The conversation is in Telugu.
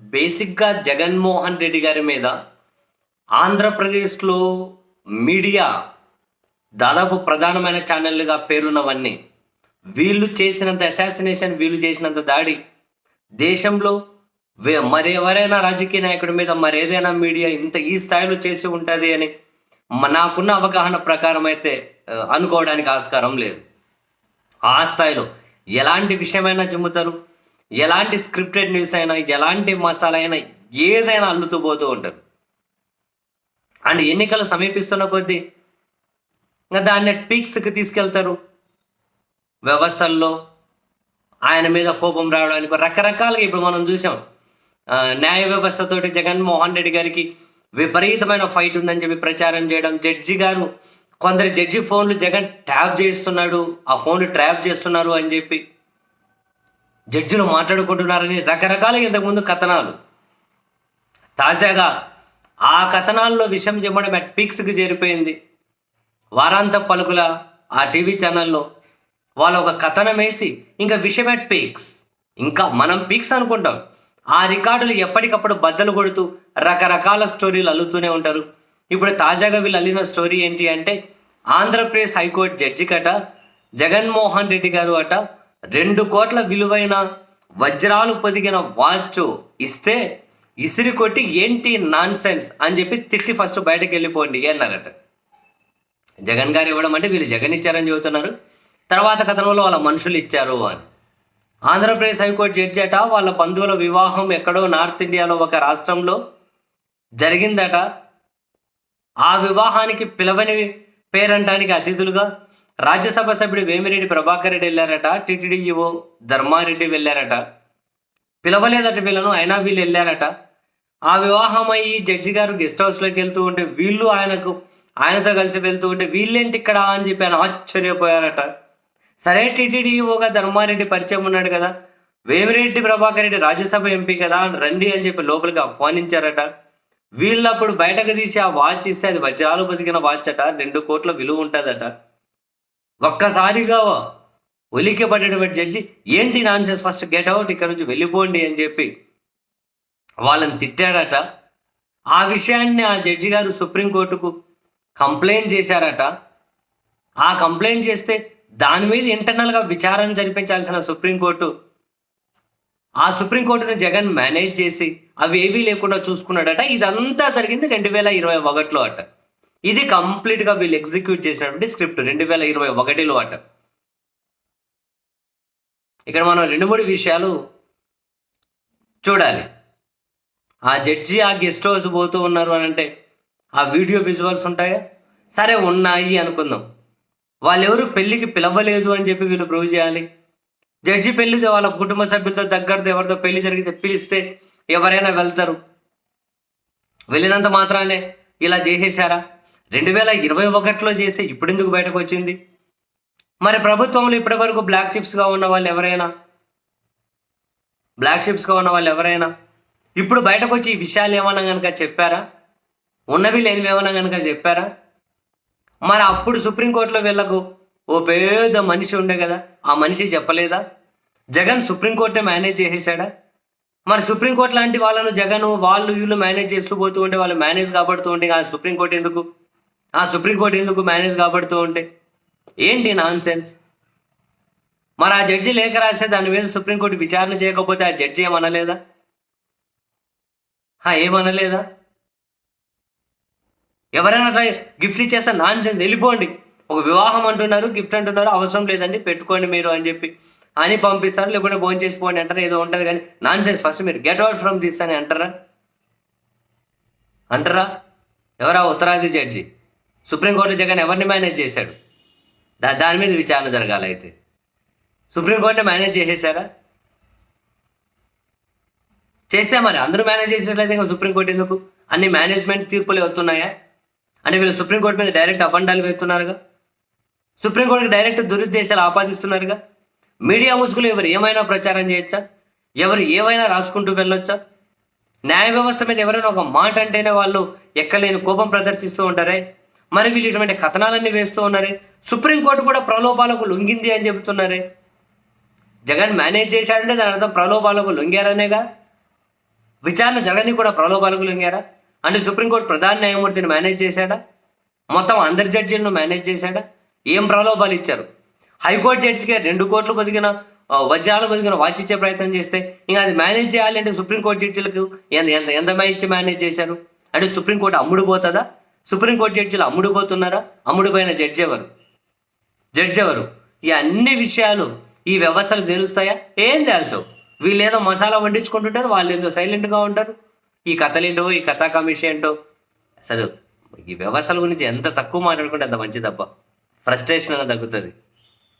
బేసిక్గా జగన్మోహన్ రెడ్డి గారి మీద ఆంధ్రప్రదేశ్లో మీడియా దాదాపు ప్రధానమైన ఛానళ్ళుగా పేరున్నవన్నీ. వీళ్ళు చేసినంత అసాసినేషన్ వీళ్ళు చేసినంత దాడి. దేశంలో మరి మరెవరైనా రాజకీయ నాయకుడి మీద మరేదైనా మీడియా ఇంత ఈ స్థాయిలో చేసి ఉంటుంది అని నాకున్న అవగాహన ప్రకారం అయితే అనుకోవడానికి ఆస్కారం లేదు. ఆ స్థాయిలో ఎలాంటి విషయమైనా చెబుతారు? ఎలాంటి స్క్రిప్టెడ్ న్యూస్ అయినా ఎలాంటి మసాలా అయినా ఏదైనా అల్లుతూ పోతూ ఉంటారు. అండ్ ఎన్నికలు సమీపిస్తున్న కొద్దీ ఇంకా దాన్ని పీక్స్కి తీసుకెళ్తారు. వ్యవస్థల్లో ఆయన మీద కోపం రావడానికి రకరకాలుగా ఇప్పుడు మనం చూసాం. న్యాయ వ్యవస్థతోటి జగన్మోహన్ రెడ్డి గారికి విపరీతమైన ఫైట్ ఉందని చెప్పి ప్రచారం చేయడం జడ్జి గారు కొందరు జడ్జి ఫోన్లు జగన్ ట్యాప్ చేస్తున్నాడు ఆ ఫోన్లు ట్రాప్ చేస్తున్నారు అని చెప్పి జడ్జిలు మాట్లాడుకుంటున్నారని రకరకాల ఇంతకుముందు కథనాలు. తాజాగా ఆ కథనాల్లో విషయం చెప్పడం అట్ పీక్స్కి చేరిపోయింది. వారాంత పలుకుల ఆ టీవీ ఛానల్లో వాళ్ళు ఒక కథనం వేసి ఇంకా విషయం అట్ పీక్స్ ఇంకా మనం పీక్స్ అనుకుంటాం. ఆ రికార్డులు ఎప్పటికప్పుడు బద్దలు కొడుతూ రకరకాల స్టోరీలు అల్లుతూనే ఉంటారు. ఇప్పుడు తాజాగా వీళ్ళు అల్లిన స్టోరీ ఏంటి అంటే ఆంధ్రప్రదేశ్ హైకోర్టు జడ్జి కట జగన్మోహన్ రెడ్డి గారు అట రెండు కోట్ల విలువైన వజ్రాలు పొదిగిన వాచ్ ఇస్తే ఇసిరి కొట్టి ఏంటి నాన్ సెన్స్ అని చెప్పి తిట్టి ఫస్ట్ బయటకు వెళ్ళిపోండి అన్నారట జగన్ గారు ఇవ్వడం అంటే వీళ్ళు జగన్ ఇచ్చారని చెబుతున్నారు. తర్వాత కథనంలో వాళ్ళ మనుషులు ఇచ్చారు అని. ఆంధ్రప్రదేశ్ హైకోర్టు జడ్జి అట వాళ్ళ బంధువుల వివాహం ఎక్కడో నార్త్ ఇండియాలో ఒక రాష్ట్రంలో జరిగిందట. ఆ వివాహానికి పిలవని పేరంటానికి అతిథులుగా రాజ్యసభ సభ్యుడు వేమిరెడ్డి ప్రభాకర్ రెడ్డి వెళ్ళారట టీటీడీ ధర్మారెడ్డి వెళ్ళారట. పిలవలేదట వీళ్ళను అయినా వీళ్ళు వెళ్ళారట. ఆ వివాహం జడ్జి గారు గెస్ట్ హౌస్లోకి వెళ్తూ ఉంటే వీళ్ళు ఆయనకు ఆయనతో కలిసి వెళ్తూ ఉంటే వీళ్ళేంటి ఇక్కడ అని చెప్పి ఆయన ఆశ్చర్యపోయారట. సరే టీటీడీఓగా ధర్మారెడ్డి పరిచయం ఉన్నాడు కదా. వేమిరెడ్డి ప్రభాకర్ రెడ్డి రాజ్యసభ ఎంపీ కదా రండి అని చెప్పి లోపలికి ఆహ్వానించారట. వీళ్ళప్పుడు బయటకు తీసి ఆ వాచ్ ఇస్తే అది వజ్రాలు బతికిన వాచ్ అట రెండు కోట్ల విలువ ఉంటుందట. ఒక్కసారిగా ఒలికిపడేటువంటి జడ్జి ఏంటి నాన్సెన్స్? ఫస్ట్ గెట్ అవుట్ ఇక్కడ నుంచి వెళ్ళిపోండి అని చెప్పి వాళ్ళని తిట్టాడట. ఆ విషయాన్ని ఆ జడ్జి గారు సుప్రీంకోర్టుకు కంప్లైంట్ చేశారట. ఆ కంప్లైంట్ చేస్తే దాని మీద ఇంటర్నల్గా విచారణ జరిపించాల్సిన సుప్రీంకోర్టు ఆ సుప్రీంకోర్టును జగన్ మేనేజ్ చేసి అవి ఏవీ లేకుండా చూసుకున్నాడట. ఇదంతా జరిగింది రెండు వేల ఇరవై ఒకటిలో అట. ఇది కంప్లీట్గా వీళ్ళు ఎగ్జిక్యూట్ చేసినటువంటి స్క్రిప్ట్ రెండు వేల ఇరవై ఒకటిలో అట. ఇక్కడ మనం రెండు మూడు విషయాలు చూడాలి. ఆ జడ్జి ఆ గెస్ట్ హౌస్ పోతూ ఉన్నారు అని అంటే ఆ వీడియో విజువల్స్ ఉంటాయా? సరే ఉన్నాయి అనుకుందాం. వాళ్ళెవరు పెళ్ళికి పిలవలేదు అని చెప్పి వీళ్ళు ప్రూవ్ చేయాలి. జడ్జి పెళ్ళి వాళ్ళ కుటుంబ సభ్యులతో దగ్గరతో ఎవరితో పెళ్ళి జరిగితే పిలిస్తే ఎవరైనా వెళ్తారు. వెళ్ళినంత మాత్రానే ఇలా చేసేసారా రెండు వేల ఇరవై ఒకటిలో చేస్తే ఇప్పుడు ఎందుకు బయటకు వచ్చింది మరి ప్రభుత్వంలో ఇప్పటి వరకు బ్లాక్ చిప్స్గా ఉన్న వాళ్ళు ఎవరైనా? బ్లాక్ చిప్స్గా ఉన్న వాళ్ళు ఎవరైనా? ఇప్పుడు బయటకు వచ్చి ఈ విషయాలు ఏమన్నా కనుక చెప్పారా? ఉన్నవి లేనివి ఏమన్నా కనుక చెప్పారా? మరి అప్పుడు సుప్రీంకోర్టులో వీళ్ళకు ఓ పెద్ద మనిషి ఉండే కదా ఆ మనిషి చెప్పలేదా? జగన్ సుప్రీంకోర్టే మేనేజ్ చేసేసాడా? మరి సుప్రీంకోర్టు లాంటి వాళ్ళను జగన్ వాళ్ళు వీళ్ళు మేనేజ్ చేస్తూ పోతూ ఉంటే వాళ్ళు మేనేజ్ కాబడుతూ ఉంటే ఆ సుప్రీంకోర్టు ఎందుకు? ఆ సుప్రీంకోర్టు ఎందుకు మేనేజ్ కాబడుతూ ఉంటే? ఏంటి నాన్ సెన్స్ మరి ఆ జడ్జి లేఖ రాస్తే దాని మీద సుప్రీంకోర్టు విచారణ చేయకపోతే ఆ జడ్జి ఏమనలేదా? ఏమనలేదా? ఎవరైనా అట్లా గిఫ్ట్ ఇచ్చేస్తే నాన్ సెన్స్ వెళ్ళిపోండి. ఒక వివాహం అంటున్నారు గిఫ్ట్ అంటున్నారు అవసరం లేదండి పెట్టుకోండి మీరు అని చెప్పి. అని పంపిస్తారు లేకుంటే భోజనం చేసుకోండి అంటారా ఏదో ఉంటుంది కానీ నాన్ సెన్స్ ఫస్ట్ మీరు గెట్ అవుట్ ఫ్రమ్ దిస్ అని అంటారా? అంటారా? ఎవరా ఉత్తరాది జడ్జి? సుప్రీంకోర్టు జగన్ ఎవరిని మేనేజ్ చేశాడు? దా దాని మీద విచారణ జరగాలి అయితే. సుప్రీంకోర్టుని మేనేజ్ చేసేసారా? చేస్తే మరి అందరూ మేనేజ్ చేసినట్లయితే ఇంకా సుప్రీంకోర్టు ఎందుకు? అన్ని మేనేజ్మెంట్ తీర్పులు వస్తున్నాయా? అంటే వీళ్ళు సుప్రీంకోర్టు మీద డైరెక్ట్ అబండాలు వేస్తున్నారుగా? సుప్రీంకోర్టుకి డైరెక్ట్ దురుద్దేశాలు ఆపాదిస్తున్నారుగా? మీడియా ముసుగులు ఎవరు ఏమైనా ప్రచారం చేయొచ్చా? ఎవరు ఏమైనా రాసుకుంటూ వెళ్ళొచ్చా? న్యాయ వ్యవస్థ మీద ఎవరైనా ఒక మాట అంటేనే వాళ్ళు ఎక్కలేని కోపం ప్రదర్శిస్తూ ఉంటారే? మరి వీళ్ళు ఇటువంటి కథనాలన్నీ వేస్తూ ఉన్నారే? సుప్రీంకోర్టు కూడా ప్రలోభాలకు లొంగింది అని చెబుతున్నారే? జగన్ మేనేజ్ చేశాడంటే దాని అర్థం ప్రలోభాలకు లొంగారనేగా? విచారణ జగన్ని కూడా ప్రలోభాలకు లొంగారా అంటే సుప్రీంకోర్టు ప్రధాన న్యాయమూర్తిని మేనేజ్ చేశాడా? మొత్తం అందరి జడ్జీలను మేనేజ్ చేశాడా? ఏం ప్రలోభాలు ఇచ్చారు? హైకోర్టు జడ్జికి రెండు కోట్లు బతికిన వజ్రాలు బతికిన వాచ్ ఇచ్చే ప్రయత్నం చేస్తే ఇంకా అది మేనేజ్ చేయాలి అంటే సుప్రీంకోర్టు జడ్జిలకు ఎంత ఎంత ఎంత మే ఇచ్చి మేనేజ్ చేశారు? అంటే సుప్రీంకోర్టు అమ్ముడుపోతుందా సుప్రీంకోర్టు జడ్జిలు అమ్ముడుపోతున్నారా? అమ్ముడుపోయిన జడ్జి ఎవరు? జడ్జి ఎవరు? ఈ అన్ని విషయాలు ఈ వ్యవస్థలు తెలుస్తాయా? ఏం తేల్చవు. వీళ్ళు ఏదో మసాలా వండించుకుంటుంటారు వాళ్ళు ఏదో సైలెంట్గా ఉంటారు. ఈ కథలేంటో ఈ కథా కమిషన్ ఏంటో? అసలు ఈ వ్యవస్థల గురించి ఎంత తక్కువ మాట్లాడుకుంటే అంత మంచిదప్ప ఫ్రస్ట్రేషన్ అనేది తగ్గుతుంది.